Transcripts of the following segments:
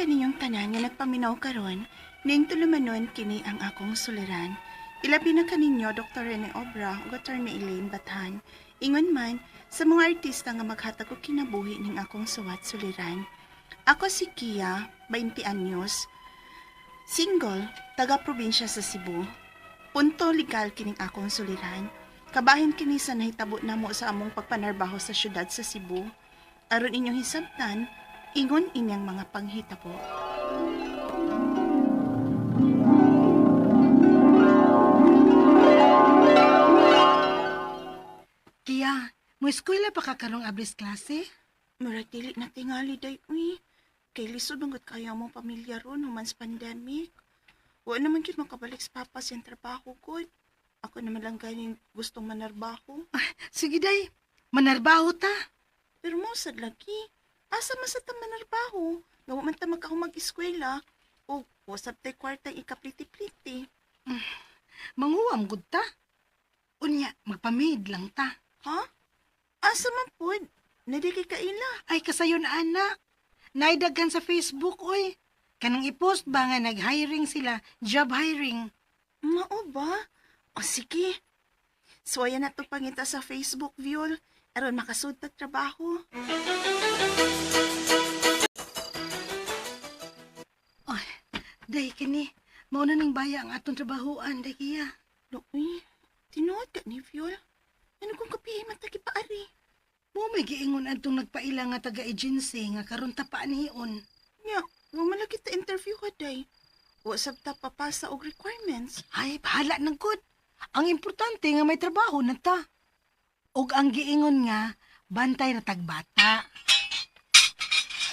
kaninyong tanan nga nagpaminaw karon, ning tulumanon kini ang akong suliran. Ilabi na kaninyo Dr. Rene Obra ug Attorney Elaine Bathan. Ingon man sa mga artista nga maghatag og kinabuhi ning akong suwat suliran. Ako si Kia, 20 anyos, single, taga probinsya sa Cebu. Punto legal kining akong suliran. Kabahin kini sa nahitabo namo sa among pagpanarbaho sa syudad sa Cebu. Aron inyong hisabtan, ingon inyang mga panghitabo. Kiya, mo eskwela pa ka karong ablis klase? Murag dili na tingali day uy. Kay lisod manggod kaya mo pamilya ron human sa pandemic. Wa naman gyud makabalik sa papa siyang trabaho gud. Ako naman lang ganing gustong manarbaho. Sige day, manarbaho ta. Pero mo sad lagi. Asa man sa ta manarbaho? Nga wa man ta magkahu mag-eskwela. O wasap tay kwarta ikapliti-pliti. Manguwam gud ta. Unya, magpamid lang ta. Ha? Asa man pod? Nadi kay kaila. Ay kasayon anak. Naidaghan sa Facebook oy. Kanang i-post ba nga nag-hiring sila, job hiring. Mao ba? O sige. Suwaya na to pangita sa Facebook, Viol. Aron makasud ta trabaho. Ay, day kini. Mauna ning baya ang atong trabahoan, day kiya. Loy, tinuod ka ni Viol. Ano kung kapihay matagi pa ari? Mo may giingon adtong nagpaila nga taga-agency nga karon ta paanion. Nya, wa man lagi ta interview ka day. Wasab ta papasa og requirements. Ay, bahala ng good. Ang importante nga may trabaho na ta. Og ang giingon nga, bantay na tagbata.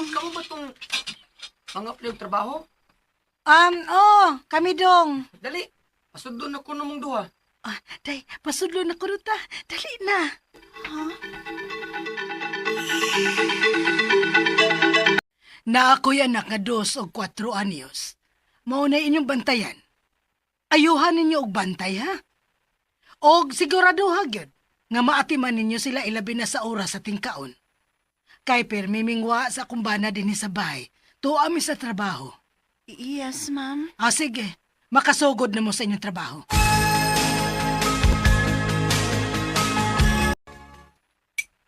Kamu ba itong mga yung trabaho? Um, oh, kami dong. Dali, pasundon ako namong duha. Ah, day, pasudlo na ko ta. Dali na. Ha? Na ako'y anak nga dos o kwatro anyos. Mauna inyong bantayan. Ayuhan ninyo og bantay, ha? Og sigurado hagyod nga maatiman ninyo sila ilabi na sa oras sa tingkaon. Kay permimingwa sa kumbana din sa bahay, tuami sa trabaho. Yes, ma'am. Ah, sige. Makasugod na mo sa inyong trabaho.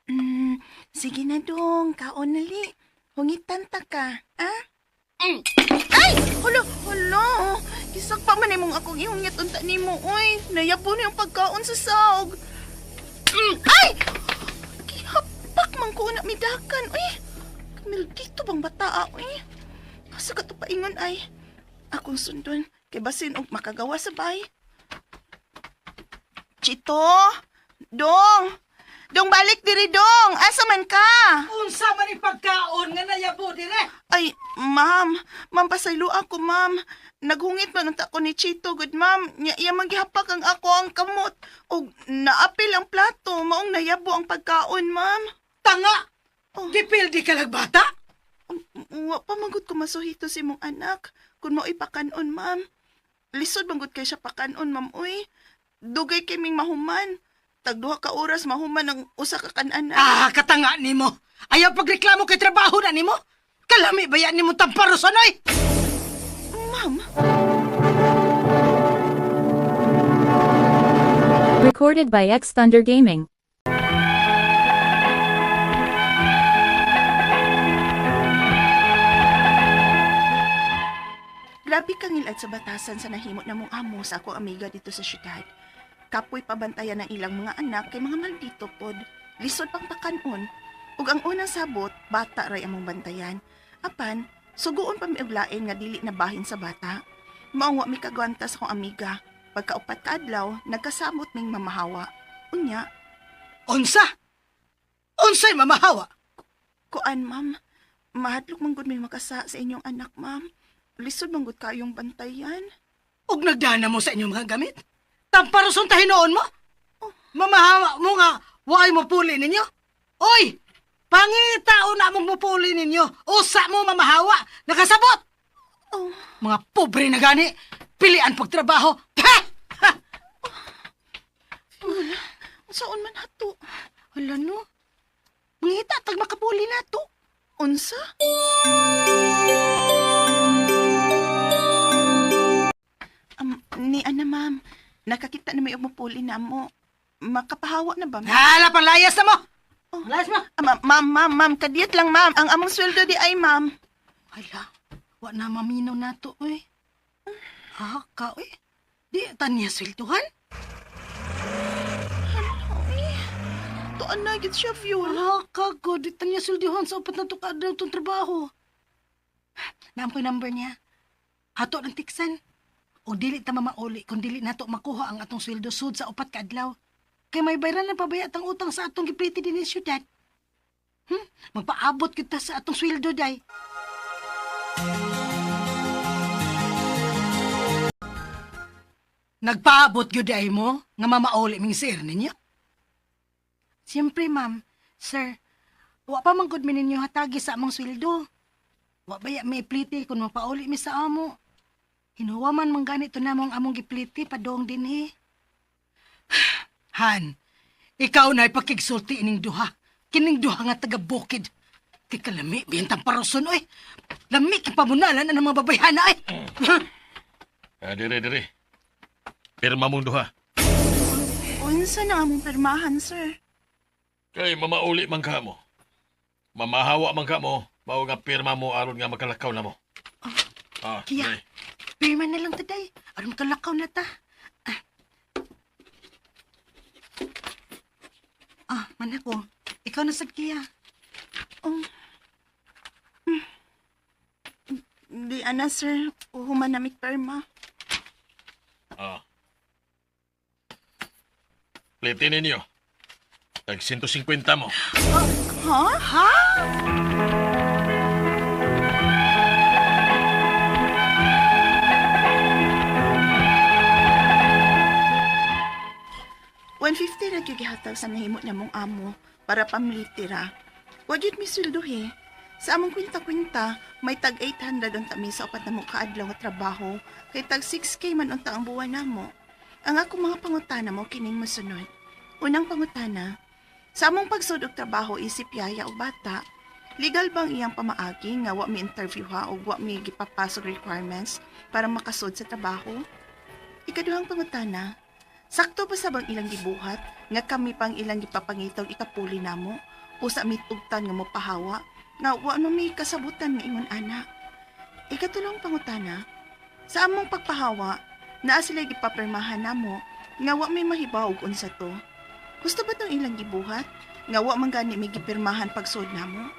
Mm, sige na dong, kaon nali. Hungitan ta ka, ha? Mm. Ay! Hala, hala! Isak pa man imong akong ihungit unta nimo, oy. Nayabo na yung pagkaon sa saog. Ay! Kihapak man ko na midakan, oy. Kamil dito bang bata, oy. Asa ka to paingon, ay. Akong sundon, kay basin og makagawa sa bay. Chito! Dong! Dong balik diri dong! Asa man ka? Unsa man pagkaon nga nayabo dire? Ay, ma'am. Ma'am, pasaylo ako, ma'am. Naghungit man unta ko ni Chito, good ma'am. Nya iya maghihapak ang ako ang kamot. O naapil ang plato. Maong nayabo ang pagkaon, ma'am. Tanga! Oh. Dipildi ka lagbata? Um, Wa pa magud ko masuhito si mong anak. Kung mo ipakanon, ma'am. Lisod magud kay siya pakanon, ma'am, uy. Dugay kaming mahuman. Tagduha ka oras mahuman ang usa ka kanan. Ah, katanga nimo. Ayaw pagreklamo kay trabaho na nimo. Kalami ba yan nimo tamparoson oy? Ma'am, Recorded by X Thunder Gaming. Grabe kang ilad sa batasan sa nahimot na mong amo sa akong amiga dito sa syudad. Kapoy pabantayan ng ilang mga anak kay mga maldito pod. Lisod pang pakanon. Ug ang unang sabot, bata ray among bantayan. Apan, suguon pa mi og lain nga dili na bahin sa bata. Maong wa mi kagwanta sa akong amiga. Pagkaupat ka adlaw, nagkasabot ming mamahawa. Unya, Unsa? Unsay mamahawa? kuan ma'am, mahadlok man gud may makasa sa inyong anak ma'am. Lisod man gud kayong bantayan. Ug nagdana mo sa inyong mga gamit? Tamparoson tahinoon mo? Mamahawa mo nga, waay mo puli ninyo? Oy! Pangitao na mong mupuli ninyo. Usa mo mamahawa. Nakasabot. Oh. Mga pobre na gani. Pilian pagtrabaho. Ha! ha! Wala. Saan man ato? Wala no. Mangita, tag makapuli na to. Unsa? Um, ni Ana, ma'am. Nakakita na may umupuli na mo. Makapahawa na ba, ma'am? Hala, palayas na mo! Layas mo! Ah, ma'am, ma'am, ma'am, ma'am, kadiyat lang ma'am. Ang among sweldo di ay ma'am. Hala, wa na maminaw na to, uy. Ah, ka, uy. Di, tanya sweltuhan? Tuan na gid siya fuel. Wala ka, ko. Di tanya sweltuhan sa upat na to ka daw itong trabaho. Naam ko yung number niya. Hato ng tiksan. O dili ta mamauli kung dili nato makuha ang atong sweldo sud sa upat ka adlaw. Kay may bayran na pabayat ang utang sa atong gipliti din sa syudad. Hmm? Magpaabot kita sa atong sweldo, day. Nagpaabot gyud ay mo nga mamauli ming sir ninyo? Siyempre, ma'am. Sir, wa pa man gud mi ninyo hatagi sa among sweldo. Wa baya may pliti kung mapauli mi sa amo. Hinuwa man ganito namong among gipliti padong dinhi. Han, ikaw na ipakigsulti ining duha. Kining duha nga taga bukid. Kay kalami, biyentang paroson, oy. Lami, kipamunalan na ng mga babayhana, ay. Ah, dire, dire. Pirma mong duha. Unsa na among permahan, sir? Kay mamauli man ka mo. Mamahawa man ka mo. Mao nga pirma mo aron nga makalakaw na mo. Ah, Kiya. dire. Pirma na lang taday. Aron kalakaw na ta. Manako, ikaw na sad kiya. Oh. Hmm. Di ana, sir. Uhuman na perma. Ah. Plitin ninyo. Tag 150 mo. Oh, ha? Huh? Ha? Huh? 150 ra gyud gihataw sa nahimo na mong amo para pamilitira. Wa gyud mi he. Sa among kwinta-kwinta, may tag 800 unta mi sa upat na mong kaadlaw trabaho, kay tag 6k man unta ang buwan namo. Ang ako mga pangutana mo kining mosunod. Unang pangutana, sa among pagsud og trabaho isip yaya o bata, legal bang iyang pamaagi nga wa mi interview ha o wa mi gipapasok requirements para makasud sa trabaho? Ikaduhang pangutana, sakto ba sa bang ilang gibuhat nga kami pang ilang gipapangitaw ikapuli namo o sa mitugtan nga mopahawa nga wa no mi kasabutan nga ingon ana? Ikatulong pangutana, sa among pagpahawa, naa sila gipapirmahan namo nga wa may mahibaw og unsa to. Gusto ba tong ilang gibuhat? Nga wa man gani may gipirmahan pagsud namo?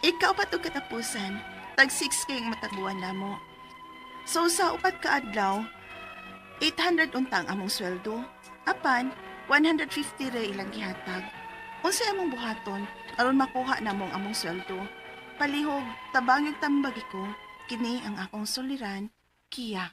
Ikaw pa to katapusan, tag 6k ang matagbuan namo. So sa upat ka adlaw, 800 untang among sweldo. Apan, 150 ra ilang gihatag. Unsay among buhaton aron makuha namong among sweldo. Palihog, tabang yung tambagi ko, kini ang akong suliran, Kia.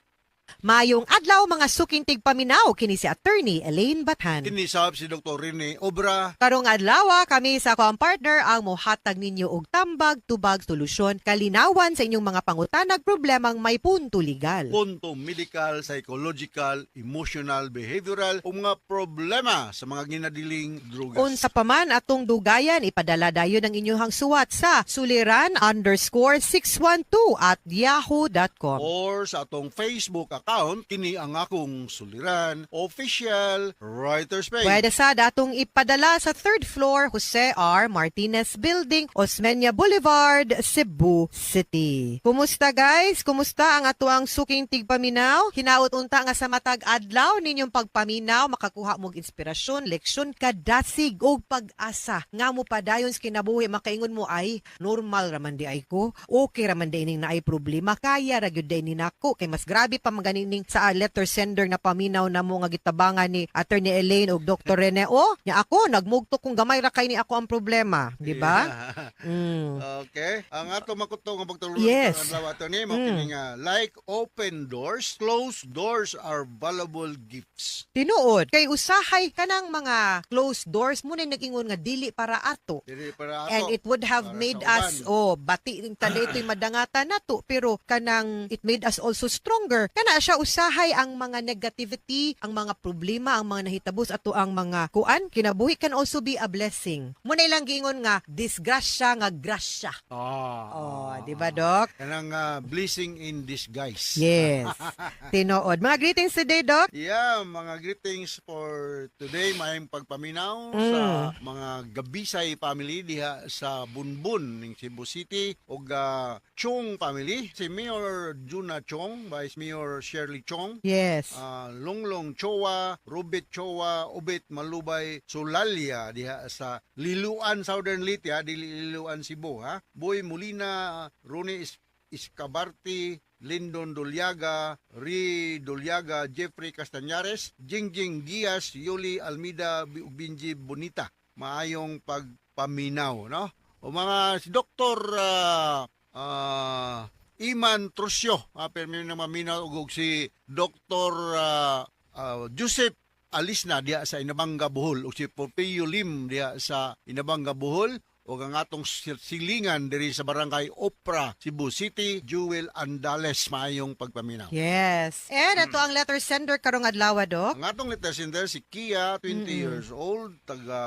Mayong adlaw mga suking tigpaminaw kini si attorney Elaine Bathan. Tinisab si Dr. Rene Obra. Karong adlaw kami sa akong partner ang mohatag ninyo og tambag tubag solusyon kalinawan sa inyong mga pangutanag problemang may punto legal. Punto medical, psychological, emotional, behavioral o mga problema sa mga ginadiling drugas. Unsa pa man atong dugayan, ipadala dayon ang inyong suwat sa suliran underscore 612 at yahoo.com. Or sa atong Facebook account, kini ang akong suliran, official writer's page. Pwede sa datong ipadala sa third floor Jose R. Martinez Building, Osmeña Boulevard, Cebu City. Kumusta guys? Kumusta ang atuang suking tigpaminaw? Hinaot unta nga sa matag adlaw ninyong pagpaminaw, makakuha mog inspirasyon, leksyon, kadasig o pag-asa. Nga mo padayon sa kinabuhi, makaingon mo ay normal raman di ay ko, okay raman di ining naay problema, kaya ra gyud ni nako kay mas grabe pa maganing sa letter sender na paminaw na mo nga gitabangan ni Attorney Elaine ug Dr. Rene. O, nya ako nagmugto kung gamay ra kay ni ako ang problema, di ba? Yeah. Mm. Okay. Ang ato makuto nga pagtulungan Yes. sa adlaw ato ni mo Mm. kini nga like open doors, closed doors are valuable gifts. Tinuod kay usahay kanang mga closed doors mo na nag-ingon nga dili para ato. Dili para ato. And it would have para made us oh bati ring tali ito'y madangatan nato pero kanang it made us also stronger kana na siya usahay ang mga negativity, ang mga problema, ang mga nahitabos ato ang mga kuan kinabuhi can also be a blessing. Muna ilang gingon nga disgrasya nga grasya. Oh, di ba Doc? Kanang ah, blessing in disguise. Yes. Tinuod. Mga greetings today, Doc. Yeah, mga greetings for today. Maayong pagpaminaw Mm. sa mga Gabisay family diha sa Bunbun ng Cebu City ug ah, Chong family. Si Mayor Juna Chong, Vice Mayor Shirley Chong, Yes. ah, Longlong Chowa, Rubit Chowa, Ubit Malubay, Sulalia diha sa Liluan Southern Leyte, ha, dili Liluan Cebu ha. Boy Molina, Roni Is- Iscabarti, Lindon Doliaga, Ri Doliaga, Jeffrey Castañares, Jingjing Diaz, Yuli Almida, Binji Bonita. Maayong pagpaminaw, no? O mga si Dr. ah, ah, Iman Trusyo, ah, pero may na maminaw ug si Dr. ah, ah, Joseph Alisna diya sa Inabanga Bohol ug si Pompeo Lim diya sa Inabanga Bohol ug ang atong sil- silingan diri sa barangay Opera, Cebu City, Jewel Andales maayong pagpaminaw. Yes. And ito ang letter sender karong adlaw, Doc. Ang atong letter sender si Kia, 20 Mm-mm. years old, taga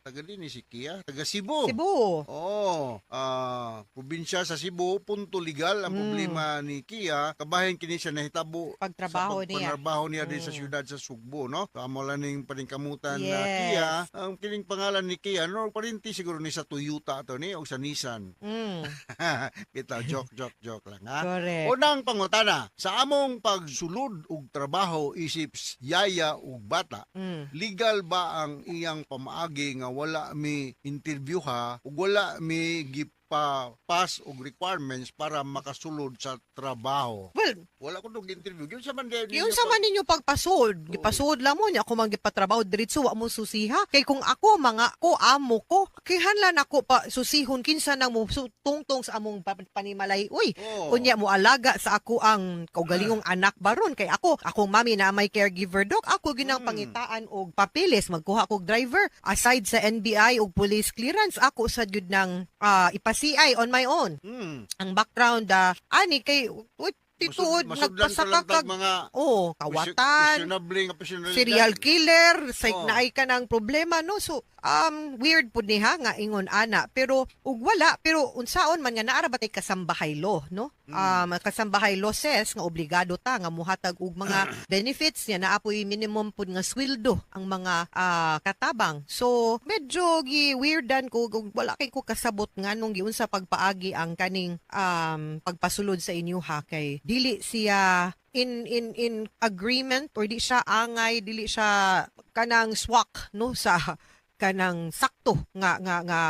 taga din ni si Kia, taga Cebu. Cebu. Oo. ah, probinsya sa Cebu, punto legal ang Mm. problema ni Kia. Kabahin kini siya nahitabo Pagtrabaho sa niya. pagpanarbaho niya din sa Mm. siyudad sa Sugbo, no? Kamo lang ning paningkamutan na Yes. Kia. Ang kining pangalan ni Kia, no, parinti siguro ni sa Toyota to ni o sa Nissan. Mm, Kita joke joke joke lang ha. correct. Unang pangutana, sa among pagsulod og trabaho isip yaya ug bata, Mm. legal ba ang iyang pamaagi nga wala mi interview ha ug wala mi gipa pass og requirements para makasulod sa trabaho. Well, Wala ko nung interview. Yun sa man din. Yun sa man ninyo pagpasod. Gipasod lang mo niya ako man gipatrabaho diretso wa mo susiha. Kay kung ako mga ko amo ko, kay hanlan ako pa susihon kinsa nang mo tungtong sa among pa- panimalay. Uy, Oh. Unya mo alaga sa ako ang kaugalingong anak baron kay ako akong mami na may caregiver dok ako ginang Mm. pangitaan og papilis magkuha kog driver aside sa NBI og police clearance ako sa jud ng ah, ipa-CI on my own Hmm. ang background ah, ani kay uy, tituod nagpasakakag mga oh kawatan serial killer, say Oh. naay ka ng problema no. So um weird pud niha nga ingon ana pero ug wala pero unsaon man nga naara ba tay kasambahay law no? Um kasambahay says nga obligado ta nga muhatag og mga benefits niya naapoy minimum pud nga sweldo ang mga ah, katabang. So medyo gi weirdan ko wala kay ko kasabot nga nung giunsa pagpaagi ang kaning um pagpasulod sa inyo ha kay dili siya in in in agreement or di siya angay dili siya kanang swak no sa kanang sakto nga nga nga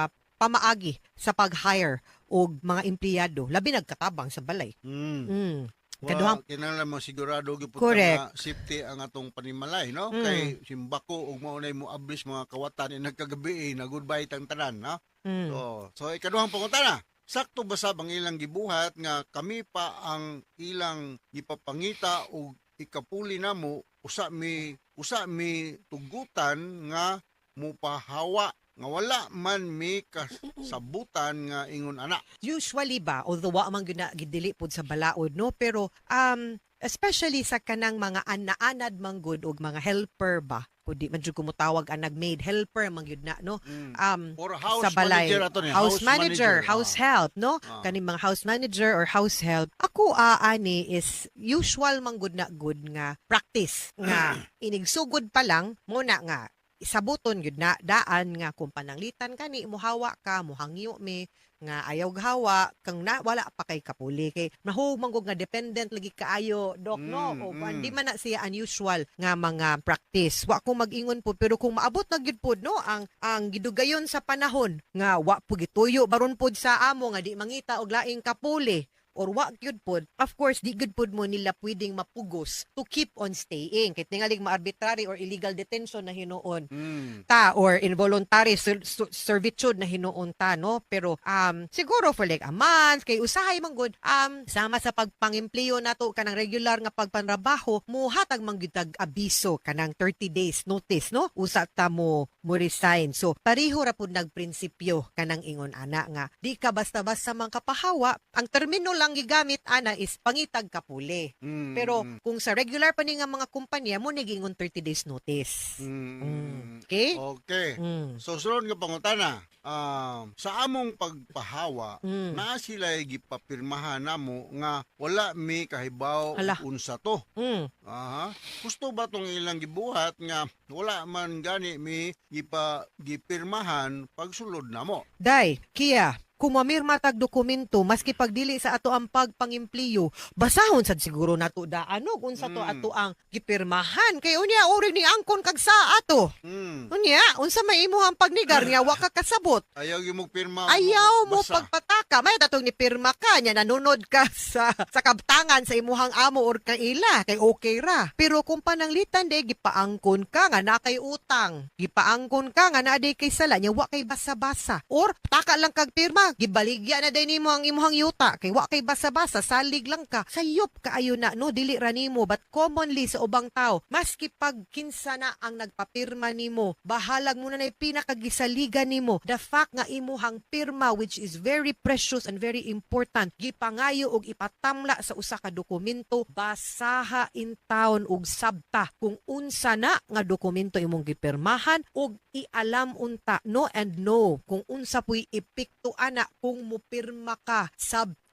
pamaagi sa pag-hire og mga empleyado labi nagkatabang sa balay. Mm. Wa, Kaduhang- kinahanglan mo sigurado gyud nga safety ang atong panimalay no Mm. kay simbako ug mao nay mo ablis mga kawatan eh, nagkagabi eh, na goodbye tang tanan no Mm. So, so ikaduhang pangutana. Sakto ba sa ang ilang gibuhat nga kami pa ang ilang gipapangita o ikapuli namo usa mi usa mi tugutan nga mupahawa nga wala man mi kasabutan nga ingon ana. usually ba although wa man gyud na gidili pod sa balaod no pero um especially sa kanang mga ana-anad manggod og mga helper ba kundi man jud kumutawag ang nag-maid helper man gyud na no Mm. um Or house sa balay manager ato ni. house, manager, house help no Ah. kaning mga house manager or house help ako aani is usual man gud na good nga practice nga inigsugod pa lang muna nga isabuton gyud na daan nga kung pananglitan kani muhawa ka muhangyo mi nga ayaw gahawa kang na, wala pa kay kapuli. Kay mahug manggod nga dependent lagi kaayo dok no? Mm, o mm. di man na siya unusual nga mga practice. Wa ko mag-ingon po pero kung maabot na gyud pod no ang ang gidugayon sa panahon nga wa po gituyo baron pod sa amo nga di mangita og laing kapuli or wa gyud pod of course di gyud pod mo nila pwedeng mapugos to keep on staying. Kay tingalig ma-arbitrary or illegal detention na hinuon Mm. ta or involuntary ser- ser- servitude na hinuon ta no? Pero um siguro for like a month kay usahay man gud um sama sa pagpangempleyo nato kanang regular nga pagpanrabaho muhatag man gyud tag abiso kanang 30 days notice no? Usa ta mo mo resign. So pareho ra pud nagprinsipyo kanang ingon ana nga di ka basta-basta man kapahawa. Ang termino lang imuhang gigamit ana is pangitag kapuli. Mm, Pero kung sa regular pa ni nga mga kumpanya mo nigingon 30 days notice. mm, Mm. Okay? Okay. Mm. So sunod nga pangutana, um, sa among pagpahawa, Mm. na sila gipapirmahan namo nga wala mi kahibaw Hala. ug unsa to. Mm. Aha. Gusto ba tong ilang gibuhat nga wala man gani mi gipa gipirmahan pagsulod namo. Day, Kia, kung mamirma tag dokumento maski pagdili sa ato ang pagpangimpliyo basahon sad siguro nato daano kung sa to Mm. ato ang gipirmahan kay unya uri ni angkon kag sa ato Mm. unya unsa may imuhang pagnigar niya wa ka kasabot Ayaw mo pirma. ayaw mo basa. pagpataka may tatong ni pirma ka nya nanunod ka sa sa kabtangan sa imuhang amo or kaila kay okay ra pero kung pananglitan de gipaangkon ka nga na kay utang gipaangkon ka nga na day kay sala nya wa kay basa-basa or taka lang kag pirma gibaligya na day nimo ang imuhang yuta. Kay wa kay basa-basa salig lang ka. Sayop kaayo na no? Dili ra nimo but commonly sa ubang tao maski pag kinsa na ang nagpapirma nimo bahalag mo na na pinakagisaligan nimo. The fact nga imuhang pirma which is very precious and very important gipangayo og ipatamla sa usa ka dokumento basaha in town og sabta kung unsa na nga dokumento imong gipirmahan og ialam unta no and no. Kung unsa puy epekto ana kung mupirma ka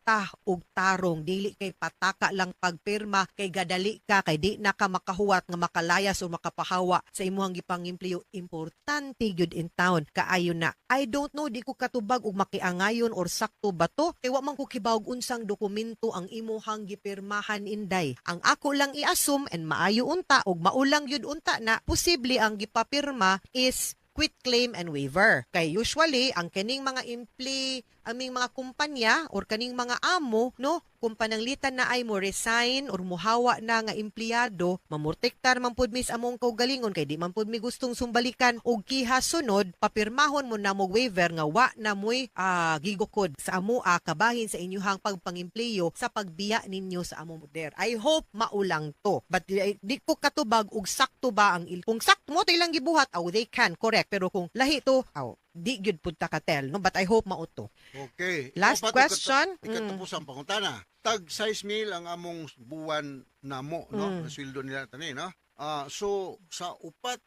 sabta og tarong dili kay pataka lang pagpirma kay gadali ka kay di na ka makahuwat nga makalayas o makapahawa sa imuhang gipangimpliyo importante gyud in town kaayo na. I don't know di ko katubag og makiangayon or sakto ba to kay wa man ko kibaw og unsang dokumento ang imuhang gipirmahan inday. Ang ako lang i-assume and maayo unta og maulang gyud unta na posible ang gipapirma is quit claim and waiver. Kay usually, ang kaning mga impli, aming mga kumpanya or kaning mga amo, no, kung pananglitan na ay mo resign or muhawa na nga empleyado, mamurtektar man pud mis among kaugalingon kay di man pud mi gustong sumbalikan og kiha sunod, papirmahon mo na mo waiver nga wa na mo'y ah, gigukod sa amo a kabahin sa inyuhang pagpangempleyo sa pagbiya ninyo sa amo der. I hope maulang to. But di, di ko katubag og sakto ba ang il kung sakto mo to ilang gibuhat, oh, they can, correct. Pero kung lahi to, oh, di gyud pud ta katel, no? But I hope mauto. Okay. Last Ikaw question. ikata- Ikatapos ang pangutana. Tag 6 mil ang among buwan namo, no? Mm. Sweldo nila tani, no? Ah, so sa upat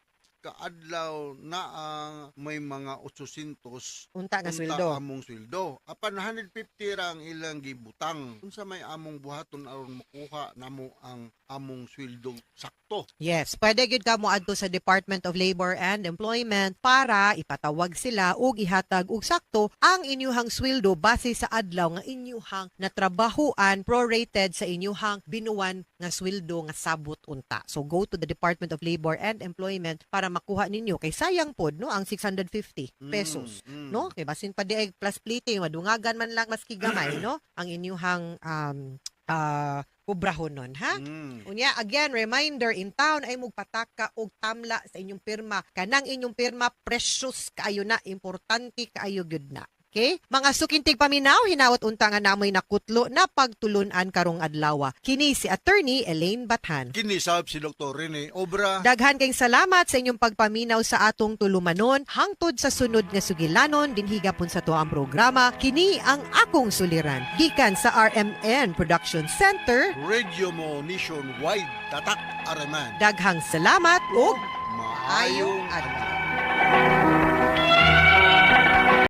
kaadlaw na ang may mga 800 Unta nga sweldo. among sweldo. Apan 150 ra ang ilang gibutang. Unsa may among buhaton aron makuha namo ang among sweldo sakto. Yes, pwede gyud ka mo adto sa Department of Labor and Employment para ipatawag sila ug ihatag og sakto ang inyuhang sweldo base sa adlaw nga inyuhang natrabahuan prorated sa inyuhang binuwan nga sweldo nga sabot unta. So go to the Department of Labor and Employment para makuha ninyo kay sayang pod no ang 650 pesos. Mm, mm. no? Kay basin pa di ay plus plating, madungagan man lang maski gamay, no? Ang inyuhang um ah kubrahon nun, ha? Mm. Unya, again, reminder, in town ay mugpataka og tamla sa inyong pirma. Kanang inyong pirma, precious kaayo na, importante kaayo gyud na. Okay? Mga sukintig paminaw, hinawat unta nga namoy nakutlo na pagtulunan karong adlaw. Kini si attorney Elaine Bathan. Kinisab si Dr. Rene Obra. Daghan kayong salamat sa inyong pagpaminaw sa atong tulumanon hangtod sa sunod nga sugilanon dinhi gapon sa to ang programa kini ang akong suliran gikan sa RMN Production Center Radio mo nationwide tatak araman. daghang salamat ug Maayong adlaw